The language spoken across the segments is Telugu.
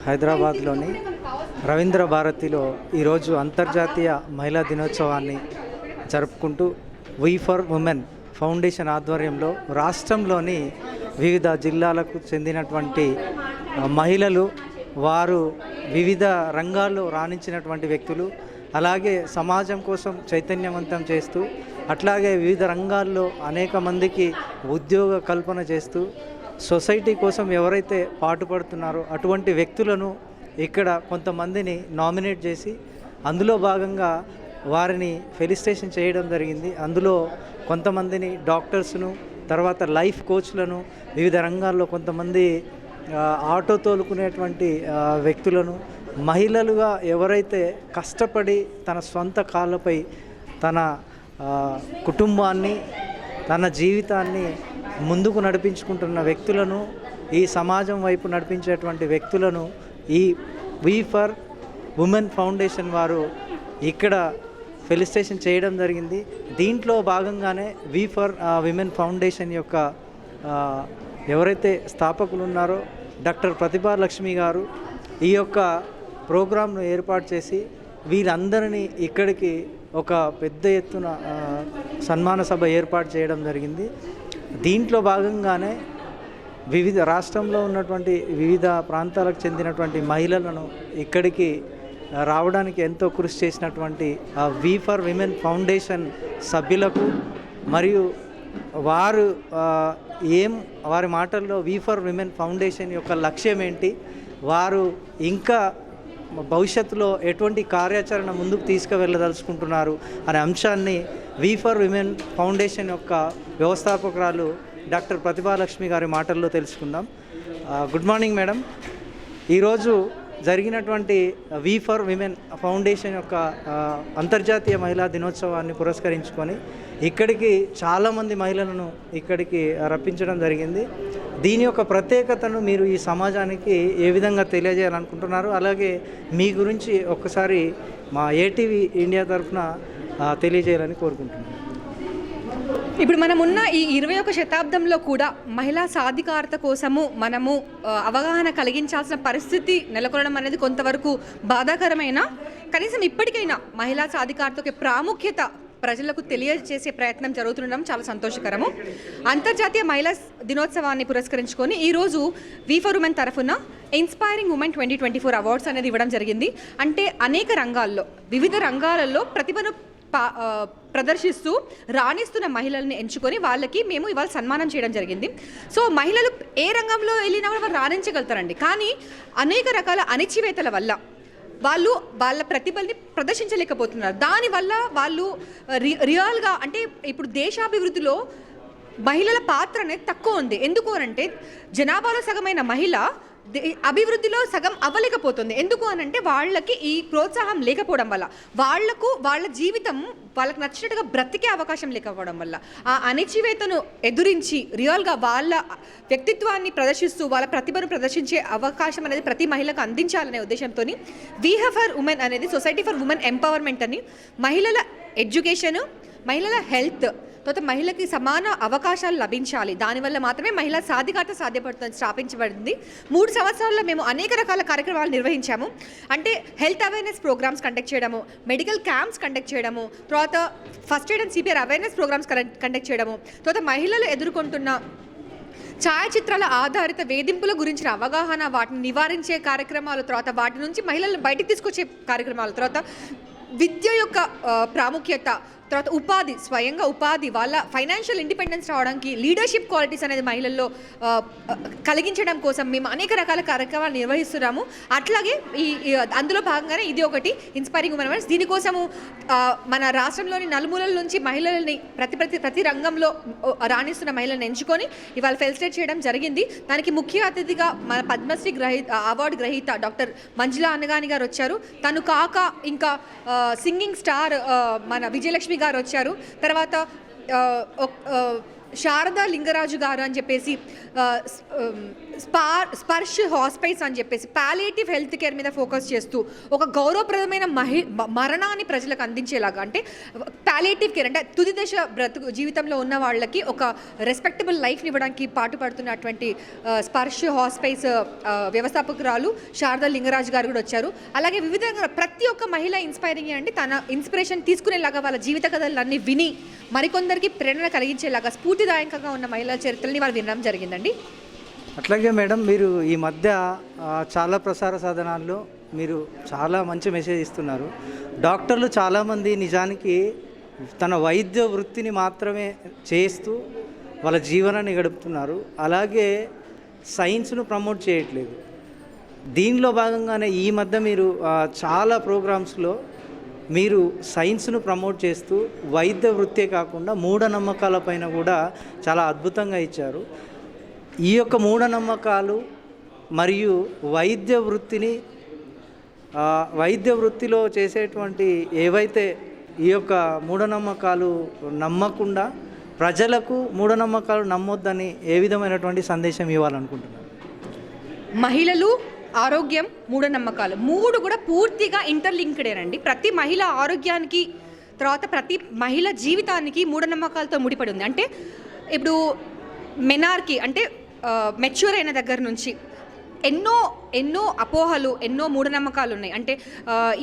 హైదరాబాద్లోని రవీంద్ర భారతిలో ఈరోజు అంతర్జాతీయ మహిళా దినోత్సవాన్ని జరుపుకుంటూ వీ ఫర్ ఉమెన్ ఫౌండేషన్ ఆధ్వర్యంలో రాష్ట్రంలోని వివిధ జిల్లాలకు చెందినటువంటి మహిళలు వారు వివిధ రంగాల్లో రాణించినటువంటి వ్యక్తులు అలాగే సమాజం కోసం చైతన్యవంతం చేస్తూ అట్లాగే వివిధ రంగాల్లో అనేక మందికి ఉద్యోగ కల్పన చేస్తూ సొసైటీ కోసం ఎవరైతే పాటుపడుతున్నారో అటువంటి వ్యక్తులను ఇక్కడ కొంతమందిని నామినేట్ చేసి అందులో భాగంగా వారిని ఫెలిస్టేషన్ చేయడం జరిగింది. అందులో కొంతమందిని డాక్టర్స్ను తర్వాత లైఫ్ కోచ్లను వివిధ రంగాల్లో కొంతమంది ఆటో తోలుకునేటువంటి వ్యక్తులను మహిళలుగా ఎవరైతే కష్టపడి తన సొంత కాళ్ళపై తన కుటుంబాన్ని తన జీవితాన్ని ముందుకు నడిపించుకుంటున్న వ్యక్తులను ఈ సమాజం వైపు నడిపించేటువంటి వ్యక్తులను ఈ వీ ఫర్ ఉమెన్ ఫౌండేషన్ వారు ఇక్కడ ఫెలిస్టేషన్ చేయడం జరిగింది. దీంట్లో భాగంగానే వీ ఫర్ విమెన్ ఫౌండేషన్ యొక్క ఎవరైతే స్థాపకులు ఉన్నారో డాక్టర్ ప్రతిభా లక్ష్మి గారు ఈ యొక్క ప్రోగ్రాంను ఏర్పాటు చేసి వీరందరినీ ఇక్కడికి ఒక పెద్ద ఎత్తున సన్మాన సభ ఏర్పాటు చేయడం జరిగింది. దీంట్లో భాగంగానే వివిధ రాష్ట్రంలో ఉన్నటువంటి వివిధ ప్రాంతాలకు చెందినటువంటి మహిళలను ఇక్కడికి రావడానికి ఎంతో కృషి చేసినటువంటి ఆ వి ఫర్ విమెన్ ఫౌండేషన్ సభ్యులకు మరియు వారు ఏం వారి మాటల్లో వి ఫర్ విమెన్ ఫౌండేషన్ యొక్క లక్ష్యం ఏంటి? వారు ఇంకా భవిష్యత్తులో ఎటువంటి కార్యాచరణ ముందుకు తీసుకువెళ్ళదలుచుకుంటున్నారు అనే అంశాన్ని వి ఫర్ విమెన్ ఫౌండేషన్ యొక్క వ్యవస్థాపకురాలు డాక్టర్ ప్రతిభాలక్ష్మి గారి మాటల్లో తెలుసుకుందాం. Good morning madam. ఈరోజు జరిగినటువంటి వి ఫర్ విమెన్ ఫౌండేషన్ యొక్క అంతర్జాతీయ మహిళా దినోత్సవాన్ని పురస్కరించుకొని ఇక్కడికి చాలామంది మహిళలను ఇక్కడికి రప్పించడం జరిగింది. దీని యొక్క ప్రత్యేకతను మీరు ఈ సమాజానికి ఏ విధంగా తెలియజేయాలనుకుంటున్నారు? అలాగే మీ గురించి ఒక్కసారి మా ఏటీవీ ఇండియా తరఫున తెలియజేయాలని కోరుకుంటున్నాను. ఇప్పుడు మనం ఉన్న ఈ ఇరవై ఒక శతాబ్దంలో కూడా మహిళా సాధికారత కోసము మనము అవగాహన కలిగించాల్సిన పరిస్థితి నెలకొనడం అనేది కొంతవరకు బాధాకరమైన కనీసం ఇప్పటికైనా మహిళా సాధికారత ప్రాముఖ్యత ప్రజలకు తెలియజేసే ప్రయత్నం జరుగుతుండడం చాలా సంతోషకరము. అంతర్జాతీయ మహిళా దినోత్సవాన్ని పురస్కరించుకొని ఈరోజు వి ఫర్ ఉమెన్ తరఫున inspiring women twenty twenty four awards అనేది ఇవ్వడం జరిగింది. అంటే అనేక రంగాల్లో వివిధ రంగాలలో ప్రతిభను ప్రదర్శిస్తూ రాణిస్తున్న మహిళల్ని ఎంచుకొని వాళ్ళకి మేము ఇవాళ సన్మానం చేయడం జరిగింది. సో మహిళలు ఏ రంగంలో వెళ్ళినా కూడా వాళ్ళు రాణించగలుగుతారండి. కానీ అనేక రకాల అణిచివేతల వల్ల వాళ్ళు వాళ్ళ ప్రతిభల్ని ప్రదర్శించలేకపోతున్నారు. దానివల్ల వాళ్ళు రి రియల్గా అంటే ఇప్పుడు దేశాభివృద్ధిలో మహిళల పాత్ర అనేది తక్కువ ఉంది. ఎందుకు అంటే జనాభాలో సగమైన మహిళ అభివృద్ధిలో సగం అవ్వలేకపోతుంది. ఎందుకు అనంటే వాళ్ళకి ఈ ప్రోత్సాహం లేకపోవడం వల్ల. వాళ్ళకు వాళ్ళ జీవితం వాళ్ళకి నచ్చినట్టుగా బ్రతికే అవకాశం లేకపోవడం వల్ల. ఆ అణచివేతను ఎదురించి రియల్గా వాళ్ళ వ్యక్తిత్వాన్ని ప్రదర్శిస్తూ వాళ్ళ ప్రతిభను ప్రదర్శించే అవకాశం అనేది ప్రతి మహిళకు అందించాలనే ఉద్దేశంతో వీహ ఫర్ ఉమెన్ అనేది సొసైటీ ఫర్ ఉమెన్ ఎంపవర్మెంట్ అని మహిళల ఎడ్యుకేషను మహిళల హెల్త్ తర్వాత మహిళకి సమాన అవకాశాలు లభించాలి. దానివల్ల మాత్రమే మహిళ సాధికారత సాధ్యపడుతుంది స్థాపించబడింది. మూడు సంవత్సరాల్లో మేము అనేక రకాల కార్యక్రమాలు నిర్వహించాము. అంటే హెల్త్ అవేర్నెస్ ప్రోగ్రామ్స్ కండక్ట్ చేయడము మెడికల్ క్యాంప్స్ కండక్ట్ చేయడము తర్వాత first aid and CPR awareness programmes conduct చేయడము తర్వాత మహిళలు ఎదుర్కొంటున్న ఛాయాచిత్రాల ఆధారిత వేధింపుల గురించిన అవగాహన వాటిని నివారించే కార్యక్రమాలు తర్వాత వాటి నుంచి మహిళలను బయటికి తీసుకొచ్చే కార్యక్రమాలు తర్వాత విద్య యొక్క ప్రాముఖ్యత తర్వాత ఉపాధి స్వయంగా ఉపాధి వాళ్ళ ఫైనాన్షియల్ ఇండిపెండెన్స్ రావడానికి లీడర్షిప్ క్వాలిటీస్ అనేది మహిళల్లో కలిగించడం కోసం మేము అనేక రకాల కార్యక్రమాలు నిర్వహిస్తున్నాము. అట్లాగే ఈ అందులో భాగంగానే ఇది ఒకటి ఇన్స్పైరింగ్ ఉమెన్ దీనికోసము మన రాష్ట్రంలోని నలుమూలల నుంచి మహిళల్ని ప్రతి ప్రతి ప్రతి రంగంలో రాణిస్తున్న మహిళలను ఎంచుకొని ఇవాళ ఫెలిసిటేట్ చేయడం జరిగింది. దానికి ముఖ్య అతిథిగా మన పద్మశ్రీ గ్రహీత అవార్డు గ్రహీత డాక్టర్ మంజులా అన్నగాని గారు వచ్చారు. తను కాక ఇంకా సింగింగ్ స్టార్ మన విజయలక్ష్మి గారు వచ్చారు తర్వాత శారదా లింగరాజు గారు అని చెప్పేసి ఆ, స్పార్ స్పర్శ్ హాస్పైస్ అని చెప్పేసి పాలేటివ్ హెల్త్ కేర్ మీద ఫోకస్ చేస్తూ ఒక గౌరవప్రదమైన మహి మరణాన్ని ప్రజలకు అందించేలాగా అంటే పాలేటివ్ కేర్ అంటే తుది దశ బ్రతుకు జీవితంలో ఉన్న వాళ్ళకి ఒక రెస్పెక్టబుల్ లైఫ్ని ఇవ్వడానికి పాటుపడుతున్నటువంటి స్పర్శ స్పర్శ్ హాస్పైస్ వ్యవస్థాపకురాలు శారదా లింగరాజు గారు కూడా వచ్చారు. అలాగే వివిధ ప్రతి ఒక్క మహిళ ఇన్స్పైరింగ్ అంటే తన ఇన్స్పిరేషన్ తీసుకునేలాగా వాళ్ళ జీవిత కథలన్నీ విని మరికొందరికి ప్రేరణ కలిగించేలాగా స్ఫూర్తిదాయకంగా ఉన్న మహిళల చరిత్రని వారు వినడం జరిగిందండి. అట్లాగే మేడం మీరు ఈ మధ్య చాలా ప్రసార సాధనాల్లో మీరు చాలా మంచి మెసేజ్ ఇస్తున్నారు. డాక్టర్లు చాలామంది నిజానికి తన వైద్య వృత్తిని మాత్రమే చేస్తూ వాళ్ళ జీవనాన్ని గడుపుతున్నారు. అలాగే సైన్స్ను ప్రమోట్ చేయట్లేదు. దీనిలో భాగంగానే ఈ మధ్య మీరు చాలా ప్రోగ్రామ్స్లో మీరు సైన్స్ను ప్రమోట్ చేస్తూ వైద్య వృత్తే కాకుండా మూఢనమ్మకాల పైన కూడా చాలా అద్భుతంగా ఇచ్చారు. ఈ యొక్క మూఢనమ్మకాలు మరియు వైద్య వృత్తిని వైద్య వృత్తిలో చేసేటువంటి ఏవైతే ఈ యొక్క మూఢనమ్మకాలు నమ్మకుండా ప్రజలకు మూఢనమ్మకాలు నమ్మొద్దని ఏ విధమైనటువంటి సందేశం ఇవ్వాలనుకుంటున్నాను మహిళలు ఆరోగ్యం మూఢనమ్మకాలు. మూడు కూడా పూర్తిగా ఇంటర్లింక్డేనండి ప్రతి మహిళ ఆరోగ్యానికి తర్వాత ప్రతి మహిళ జీవితానికి మూఢనమ్మకాలతో ముడిపడి ఉంది. అంటే ఇప్పుడు మెనార్కి అంటే మెచ్యూర్ అయిన దగ్గర నుంచి ఎన్నో ఎన్నో అపోహలు ఎన్నో మూఢనమ్మకాలు ఉన్నాయి. అంటే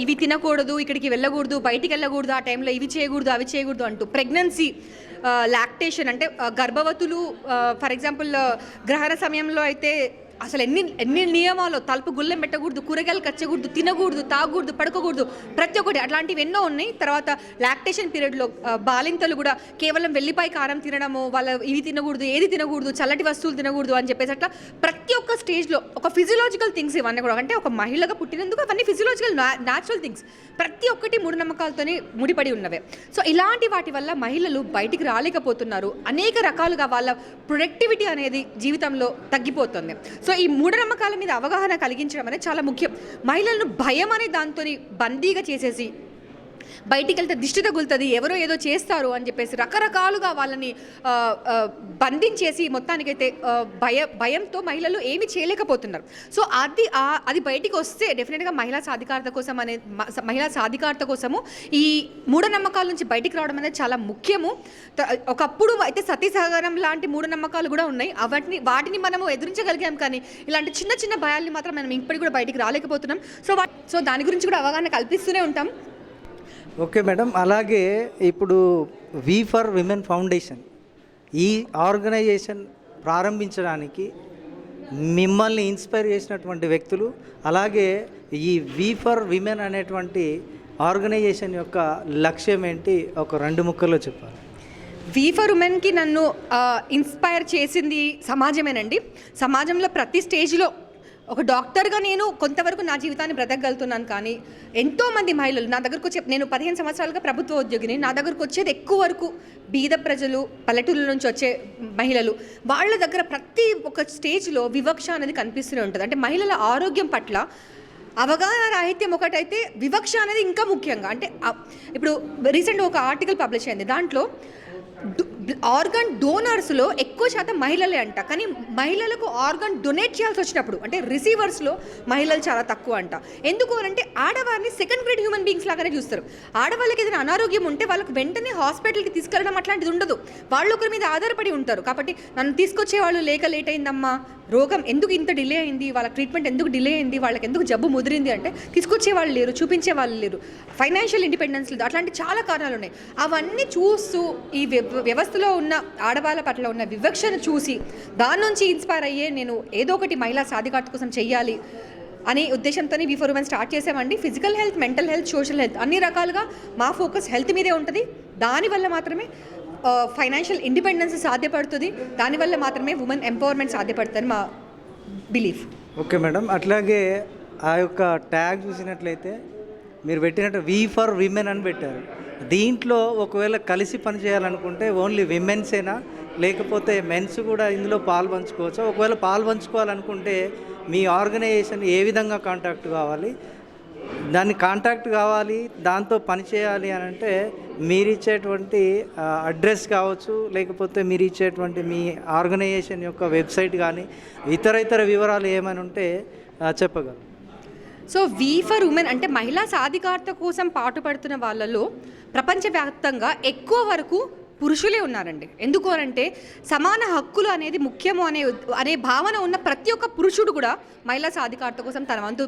ఇవి తినకూడదు ఇక్కడికి వెళ్ళకూడదు బయటికి వెళ్ళకూడదు ఆ టైంలో ఇవి చేయకూడదు అవి చేయకూడదు అంటూ ప్రెగ్నెన్సీ లాక్టేషన్ అంటే గర్భవతులు ఫర్ ఎగ్జాంపుల్ గ్రహణ సమయంలో అయితే అసలు ఎన్ని ఎన్ని నియమాలు తలుపు గుల్లెం పెట్టకూడదు కూరగాయలు కచ్చకూడదు తినకూడదు తాగకూడదు పడుకోకూడదు ప్రతి ఒక్కటి అట్లాంటివి ఎన్నో ఉన్నాయి. తర్వాత లాక్టేషన్ పీరియడ్లో బాలింతలు కూడా కేవలం వెల్లిపాయ కారం తినడము వాళ్ళ ఇవి తినకూడదు ఏది తినకూడదు చల్లటి వస్తువులు తినకూడదు అని చెప్పేసి అట్లా ప్రతి ఒక్క స్టేజ్లో ఒక ఫిజియలాజికల్ థింగ్స్ ఇవన్నీ కూడా అంటే ఒక మహిళగా పుట్టినందుకు అవన్నీ ఫిజియలాజికల్ న్యాచురల్ థింగ్స్. ప్రతి ఒక్కటి మూఢనమ్మకాలతోనే ముడిపడి ఉన్నవే. సో ఇలాంటి వాటి వల్ల మహిళలు బయటికి రాలేకపోతున్నారు. అనేక రకాలుగా వాళ్ళ ప్రొడక్టివిటీ అనేది జీవితంలో తగ్గిపోతుంది. సో ఈ మూఢనమ్మకాల మీద అవగాహన కలిగించడం అనేది చాలా ముఖ్యం. మహిళలను భయం అనే దాంతో బందీగా చేసేసి బయటికి వెళ్తే దిష్టి తగులుతుంది ఎవరో ఏదో చేస్తారు అని చెప్పేసి రకరకాలుగా వాళ్ళని బంధించేసి మొత్తానికైతే భయ భయంతో మహిళలు ఏమి చేయలేకపోతున్నారు. సో అది అది బయటికి వస్తే డెఫినెట్గా మహిళా సాధికారత కోసం అనే మహిళా సాధికారత కోసము ఈ మూఢనమ్మకాల నుంచి బయటికి రావడం అనేది చాలా ముఖ్యము. ఒకప్పుడు అయితే సతీ సహగరం లాంటి మూఢనమ్మకాలు కూడా ఉన్నాయి. వాటిని వాటిని మనము ఎదురించగలిగాం కానీ ఇలాంటి చిన్న చిన్న భయాల్ని మాత్రం మనం ఇప్పటికి కూడా బయటికి రాలేకపోతున్నాం. సో సో దాని గురించి కూడా అవగాహన కల్పిస్తూనే ఉంటాం. Okay madam. అలాగే ఇప్పుడు వి ఫర్ విమెన్ ఫౌండేషన్. ఈ ఆర్గనైజేషన్ ప్రారంభించడానికి మిమ్మల్ని ఇన్స్పైర్ చేసినటువంటి వ్యక్తులు అలాగే ఈ వి ఫర్ విమెన్ అనేటువంటి ఆర్గనైజేషన్ యొక్క లక్ష్యం ఏంటి? ఒక రెండు ముక్కల్లో చెప్పాలి. వి ఫర్ ఉమెన్కి నన్ను ఇన్స్పైర్ చేసింది సమాజమేనండి. సమాజంలో ప్రతి స్టేజ్లో ఒక డాక్టర్గా నేను కొంతవరకు నా జీవితాన్ని బ్రతకగలుగుతున్నాను కానీ ఎంతోమంది మహిళలు నా దగ్గరకు వచ్చే నేను పదిహేను సంవత్సరాలుగా ప్రభుత్వ ఉద్యోగిని నా దగ్గరకు వచ్చేది ఎక్కువ వరకు బీద ప్రజలు పల్లెటూళ్ళ నుంచి వచ్చే మహిళలు వాళ్ళ దగ్గర ప్రతి ఒక్క స్టేజ్లో వివక్ష అనేది కనిపిస్తూనే ఉంటుంది. అంటే మహిళల ఆరోగ్యం పట్ల అవగాహన రాహిత్యం ఒకటైతే వివక్ష అనేది ఇంకా ముఖ్యంగా. అంటే ఇప్పుడు రీసెంట్ ఒక ఆర్టికల్ పబ్లిష్ అయింది. దాంట్లో ఆర్గన్ డోనర్స్లో ఎక్కువ శాతం మహిళలే అంట. కానీ మహిళలకు ఆర్గన్ డొనేట్ చేయాల్సి వచ్చినప్పుడు అంటే రిసీవర్స్లో మహిళలు చాలా తక్కువ అంట. ఎందుకు అంటే ఆడవారిని సెకండ్ గ్రేడ్ హ్యూమన్ బీయింగ్స్ లాగానే చూస్తారు. ఆడవాళ్ళకి ఏదైనా అనారోగ్యం ఉంటే వాళ్ళకి వెంటనే హాస్పిటల్కి తీసుకెళ్ళడం అట్లాంటిది ఉండదు. వాళ్ళు ఒకరి మీద ఆధారపడి ఉంటారు. కాబట్టి నన్ను తీసుకొచ్చే వాళ్ళు లేక లేట్ అయిందమ్మా. రోగం ఎందుకు ఇంత డిలే అయింది? వాళ్ళ ట్రీట్మెంట్ ఎందుకు డిలే అయింది? వాళ్ళకి ఎందుకు జబ్బు ముదిరింది అంటే తీసుకొచ్చే వాళ్ళు లేరు చూపించే వాళ్ళు లేరు. ఫైనాన్షియల్ ఇండిపెండెన్స్ లేదు అట్లాంటి చాలా కారణాలు ఉన్నాయి. అవన్నీ చూస్తూ ఈ వ్యవస్థ యువతలో ఉన్న ఆడవాళ్ళ పట్ల ఉన్న వివక్షను చూసి దాని నుంచి ఇన్స్పైర్ అయ్యే నేను ఏదో ఒకటి మహిళా సాధికారత కోసం చెయ్యాలి అనే ఉద్దేశంతో వి ఫోర్ ఉమెన్ స్టార్ట్ చేసామండి physical health mental health social health అన్ని రకాలుగా మా ఫోకస్ హెల్త్ మీదే ఉంటుంది. దానివల్ల మాత్రమే ఫైనాన్షియల్ ఇండిపెండెన్స్ సాధ్యపడుతుంది. దానివల్ల మాత్రమే ఉమెన్ ఎంపవర్మెంట్ సాధ్యపడుతుంది మా బిలీఫ్ ఓకే మేడం అట్లాగే ఆ యొక్క ట్యాగ్ చూసినట్లయితే మీరు పెట్టినట్టు వి ఫర్ విమెన్ అని పెట్టారు. దీంట్లో ఒకవేళ కలిసి పని చేయాలనుకుంటే ఓన్లీ విమెన్సేనా? లేకపోతే మెన్స్ కూడా ఇందులో పాల్పంచుకోవచ్చా ఒకవేళ పాలు పంచుకోవాలనుకుంటే మీ ఆర్గనైజేషన్ ఏ విధంగా కాంటాక్ట్ కావాలి? దాన్ని కాంటాక్ట్ కావాలి దాంతో పని చేయాలి అని అంటే మీరు ఇచ్చేటువంటి అడ్రస్ కావచ్చు లేకపోతే మీరు ఇచ్చేటువంటి మీ ఆర్గనైజేషన్ యొక్క వెబ్సైట్ కానీ ఇతర ఇతర వివరాలు ఏమైనా ఉంటే చెప్పగలరు. సో వీ ఫర్ ఉమెన్ అంటే మహిళా సాధికారత కోసం పాటుపడుతున్న వాళ్ళలో ప్రపంచవ్యాప్తంగా ఎక్కువ వరకు పురుషులే ఉన్నారండి. ఎందుకు అంటే సమాన హక్కులు అనేది ముఖ్యము అనే అనే భావన ఉన్న ప్రతి ఒక్క పురుషుడు కూడా మహిళా సాధికారత కోసం తన వంతు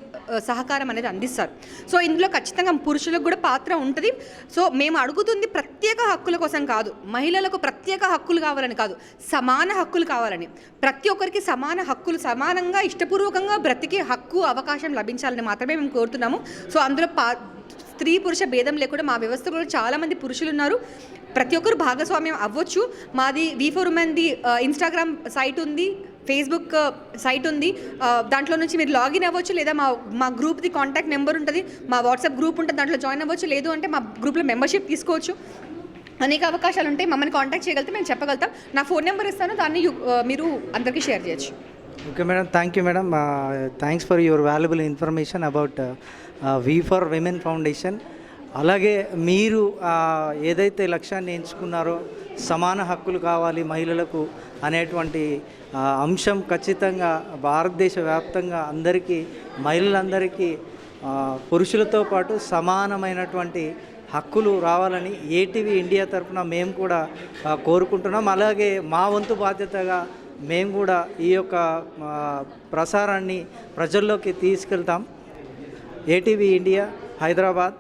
సహకారం అనేది అందిస్తారు. సో ఇందులో ఖచ్చితంగా పురుషులకు కూడా పాత్ర ఉంటుంది. సో మేము అడుగుతుంది ప్రత్యేక హక్కుల కోసం కాదు మహిళలకు ప్రత్యేక హక్కులు కావాలని కాదు సమాన హక్కులు కావాలని. ప్రతి ఒక్కరికి సమాన హక్కులు సమానంగా ఇష్టపూర్వకంగా బ్రతికే హక్కు అవకాశం లభించాలని మాత్రమే మేము కోరుతున్నాము. సో అందులో పా స్త్రీ పురుష భేదం లేకుండా మా వ్యవస్థలో చాలామంది పురుషులు ఉన్నారు ప్రతి ఒక్కరు భాగస్వామ్యం అవ్వచ్చు. మాది వి ఫోర్ ఉమెన్ది ఇన్స్టాగ్రామ్ సైట్ ఉంది. ఫేస్బుక్ సైట్ ఉంది. దాంట్లో నుంచి మీరు లాగిన్ అవ్వచ్చు లేదా మా మా గ్రూప్ది కాంటాక్ట్ నెంబర్ ఉంటుంది. మా వాట్సాప్ గ్రూప్ ఉంటుంది దాంట్లో జాయిన్ అవ్వచ్చు. లేదు అంటే మా గ్రూప్లో మెంబర్షిప్ తీసుకోవచ్చు. అనేక అవకాశాలు ఉంటాయి. మమ్మల్ని కాంటాక్ట్ చేయగలిగితే మేము చెప్పగలుగుతాం. నా ఫోన్ నెంబర్ ఇస్తాను. దాన్ని మీరు అందరికీ షేర్ చేయొచ్చు. Okay madam. Thank you madam. Thanks for your valuable information about we for women foundation. అలాగే మీరు ఏదైతే లక్ష్యాన్ని ఎంచుకున్నారో సమాన హక్కులు కావాలి మహిళలకు అనేటువంటి అంశం ఖచ్చితంగా భారతదేశ వ్యాప్తంగా అందరికీ మహిళలందరికీ పురుషులతో పాటు సమానమైనటువంటి హక్కులు రావాలని ఏటీవీ ఇండియా తరఫున మేము కూడా కోరుకుంటున్నాం. అలాగే మా వంతు బాధ్యతగా మేము కూడా ఈ యొక్క ప్రసారాన్ని ప్రజల్లోకి తీసుకెళ్తాం. ATV India Hyderabad.